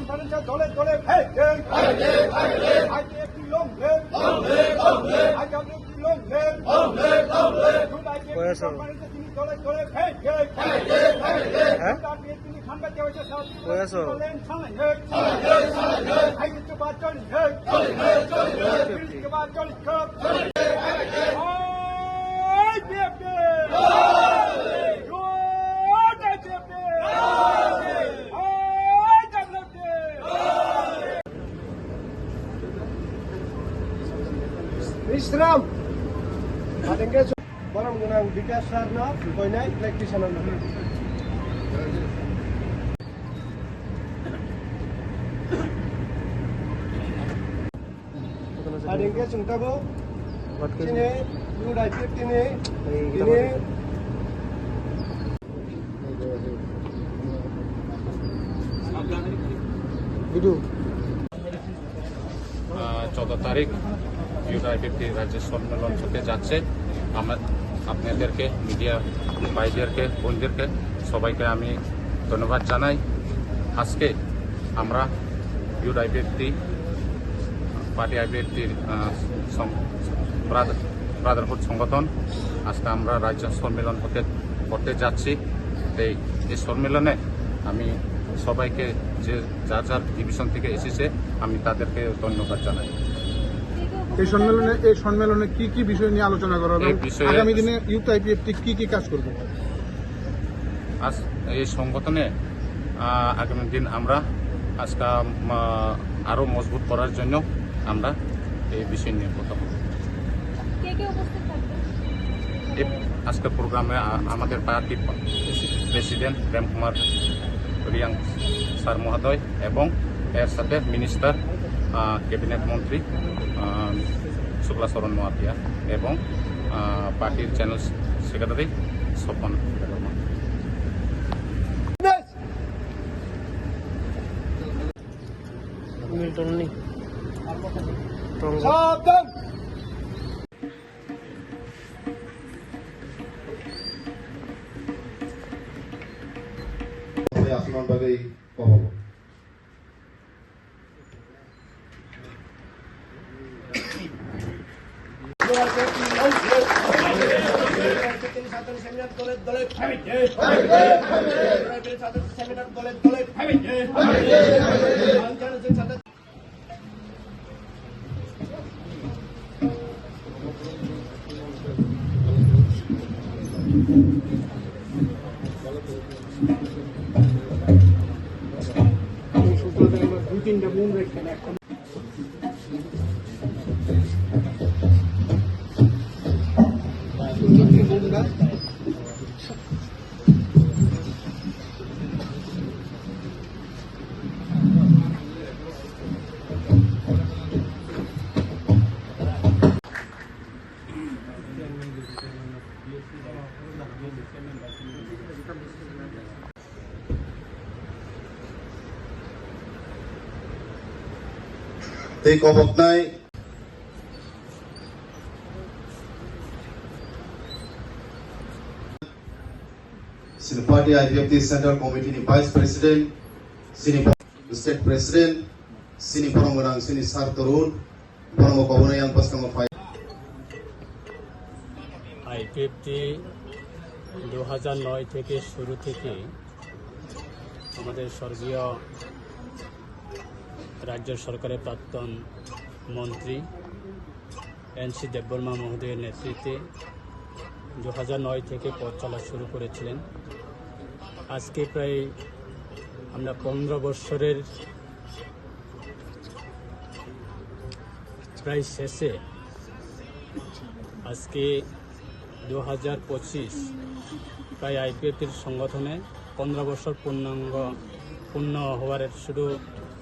কনফারেন্সে দলে দলে ভেঙে আইপিএফটি লঙ্ঘে আইডব্লিউটি লঙ্ঘে বয়স হবে। কনফারেন্সে তিনি দলে দলে ভেঙে হ্যাঁ? তিনি খানবাদ হয়েছে সব বয়স হবে। বলেন চালাইয়ে আইপিএফটি বাদ চলি হে বিলকে বাদ চলি কব আইপিএফটি জোট IPFT IWT Sungtabo, sini, Yudai Pip ini, ini, চোদ্দ তারিখ ইউআইপিপি রাজ্য সম্মেলন হতে যাচ্ছে। আমার আপনাদেরকে মিডিয়া ভাইদেরকে, বোনদেরকে সবাইকে আমি ধন্যবাদ জানাই। আজকে আমরা ইউআইপিএফটি পার্টি আইপিএফটির ব্রাদারহুড সংগঠন আজকে আমরা রাজ্য সম্মেলন হতে, করতে যাচ্ছি। এই এই সম্মেলনে আমি সবাইকে যে যার যার ডিভিশন থেকে এসেছে, আমি তাদেরকে ধন্যবাদ জানাই। এই সম্মেলনে এই সম্মেলনে কি কি বিষয় নিয়ে আলোচনা করা হবে? বিষয়ে- আগামী দিনে ইউথ আইপিএফটি কি কি কাজ করবে? আজ এই সংগঠনে আগামী দিন আমরা আজকে উম, আরও মজবুত করার জন্য আমরা এই বিষয় নিয়ে কথা বলব। কে কে উপস্থিত থাকবে? এই আজকের প্রোগ্রামে আমাদের পার্টির প্রেসিডেন্ট প্রেম কুমার রিয়াং স্যার মহোদয় এবং এর সাথে মিনিস্টার ক্যাবিনেট মন্ত্রী শুক্লা শরণ নোয়াতিয়া এবং পার্টির চ্যানেল সেক্রেটারি স্বপন নেই সাবধান। আমি সেমিনার দলে দুই তিনটা মুন রেখে একটা এই কপট নাই শিলপাটি IPFT centre committee vice president state president সিনি পরম গোনাং সিনি সার তরুণ পরম কবনয়ান পাস্তম ফাই আইপিএফটি দু থেকে শুরু থেকে আমাদের স্বর্গীয় রাজ্য সরকারের প্রাক্তন মন্ত্রী এন সি দেববর্মা মহোদয়ের নেতৃত্বে দু হাজার নয় থেকে পথ চলা শুরু করেছিলেন। আজকে প্রায় আমরা পনেরো বৎসরের প্রায় শেষে আজকে দু হাজার পঁচিশ প্রায় আইপিএফটির সংগঠনে পনেরো বছর পূর্ণাঙ্গ পূর্ণ হওয়ার শুধু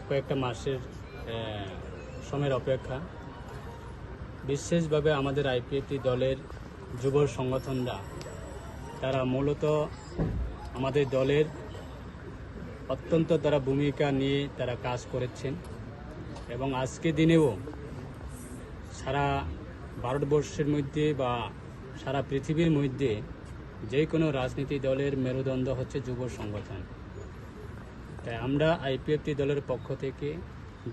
কয়েকটা মাসের সময়ের অপেক্ষা। বিশেষভাবে আমাদের আইপিএফটি দলের যুব সংগঠনরা, তারা মূলত আমাদের দলের অত্যন্ত তারা ভূমিকা নিয়ে তারা কাজ করেছেন এবং আজকে দিনেও সারা ভারতবর্ষের মধ্যে বা সারা পৃথিবীর মধ্যে যে কোনো রাজনীতি দলের মেরুদণ্ড হচ্ছে যুব সংগঠন। তাই আমরা আইপিএফটি দলের পক্ষ থেকে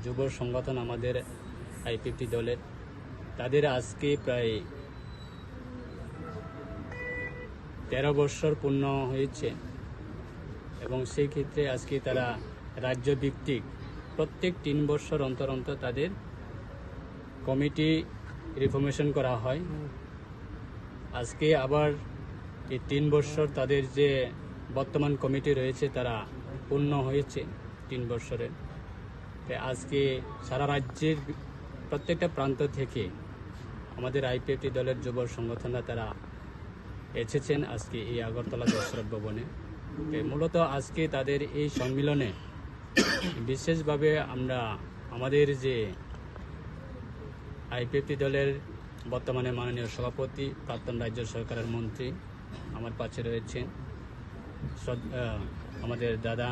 যুব সংগঠন আমাদের আইপিএফটি দলের, তাদের আজকে প্রায় তেরো বৎসর পূর্ণ হয়েছে এবং সেই ক্ষেত্রে আজকে তারা রাজ্য ভিত্তিক প্রত্যেক তিন বৎসর অন্তর অন্তর তাদের কমিটি রিফরমেশন করা হয়। আজকে আবার এই তিন বৎসর তাদের যে বর্তমান কমিটি রয়েছে তারা পূর্ণ হয়েছে তিন বছরের তাই আজকে সারা রাজ্যের প্রত্যেকটা প্রান্ত থেকে আমাদের আইপিএফটি দলের যুব সংগঠনরা তারা এসেছেন আজকে এই আগরতলা দশরথ ভবনে। মূলত আজকে তাদের এই সম্মিলনে বিশেষভাবে আমরা আমাদের যে আইপিএফটি দলের বর্তমানে মাননীয় সভাপতি, প্রাক্তন রাজ্য সরকারের মন্ত্রী আমার পাশে রয়েছেন। আমাদের দাদা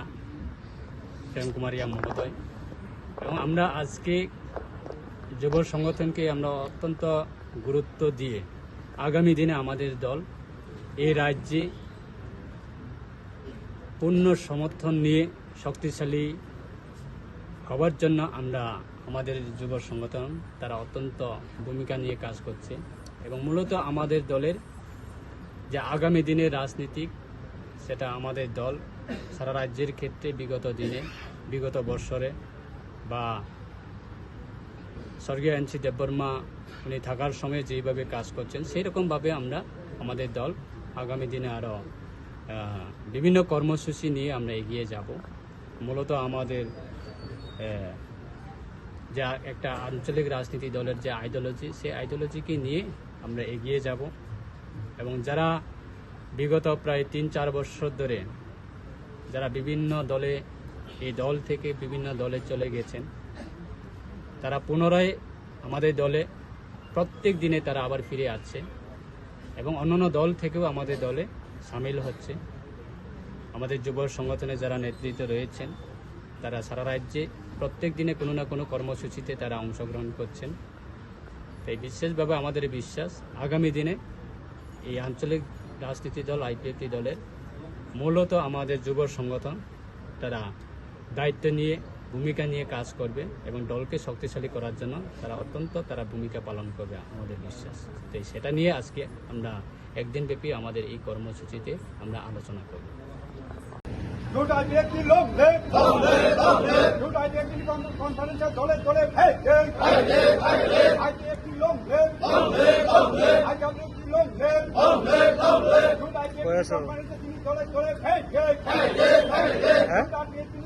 প্রেম কুমারিয়া মহোদয়। এবং আমরা আজকে যুব সংগঠনকে আমরা অত্যন্ত গুরুত্ব দিয়ে আগামী দিনে আমাদের দল এই রাজ্যে পূর্ণ সমর্থন নিয়ে শক্তিশালী হবার জন্য আমরা আমাদের যুব সংগঠন তারা অত্যন্ত ভূমিকা নিয়ে কাজ করছে এবং মূলত আমাদের দলের যে আগামী দিনের রাজনীতিক সেটা আমাদের দল সারা রাজ্যের ক্ষেত্রে বিগত দিনে, বিগত বৎসরে বা স্বর্গীয় এনসি দেববর্মা উনি থাকার সময় যেইভাবে কাজ করছেন সেই রকমভাবে আমরা আমাদের দল আগামী দিনে আরও বিভিন্ন কর্মসূচি নিয়ে আমরা এগিয়ে যাব। মূলত আমাদের যা একটা আঞ্চলিক রাজনীতি দলের যে আইডিওলজি, সেই আইডিওলজিকে নিয়ে আমরা এগিয়ে যাব। এবং যারা বিগত প্রায় তিন চার বছর ধরে যারা বিভিন্ন দলে, এই দল থেকে বিভিন্ন দলে চলে গেছেন, তারা পুনরায় আমাদের দলে প্রত্যেক দিনে তারা আবার ফিরে আসছে এবং অন্যান্য দল থেকেও আমাদের দলে সামিল হচ্ছে। আমাদের যুব সংগঠনে যারা নেতৃত্ব রয়েছেন, তারা সারা রাজ্যে প্রত্যেক দিনে কোনো না কোনো কর্মসূচিতে তারা অংশগ্রহণ করছেন। তাই বিশেষভাবে আমাদের বিশ্বাস, আগামী দিনে এই আঞ্চলিক রাজনীতি দল, আইপিএফটি দলের মূলত আমাদের যুব সংগঠন তারা দায়িত্ব নিয়ে, ভূমিকা নিয়ে কাজ করবে এবং দলকে শক্তিশালী করার জন্য তারা অত্যন্ত তারা ভূমিকা পালন করবে আমাদের বিশ্বাস। তাই সেটা নিয়ে আজকে আমরা একদিন ব্যাপী আমাদের এই কর্মসূচিতে আমরা আলোচনা করব।